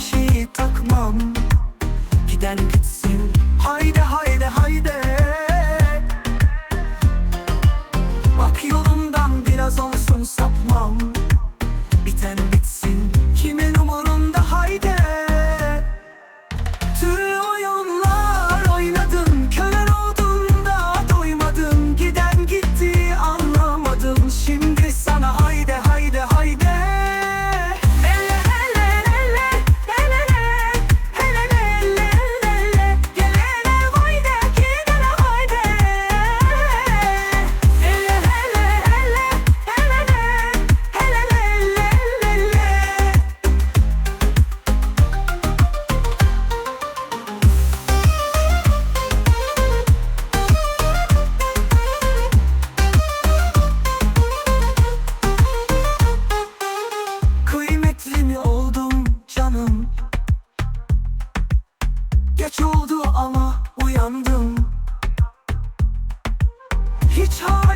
bir şeyi takmam. Giden gitsin. Geç oldu ama uyandım. Hiç hala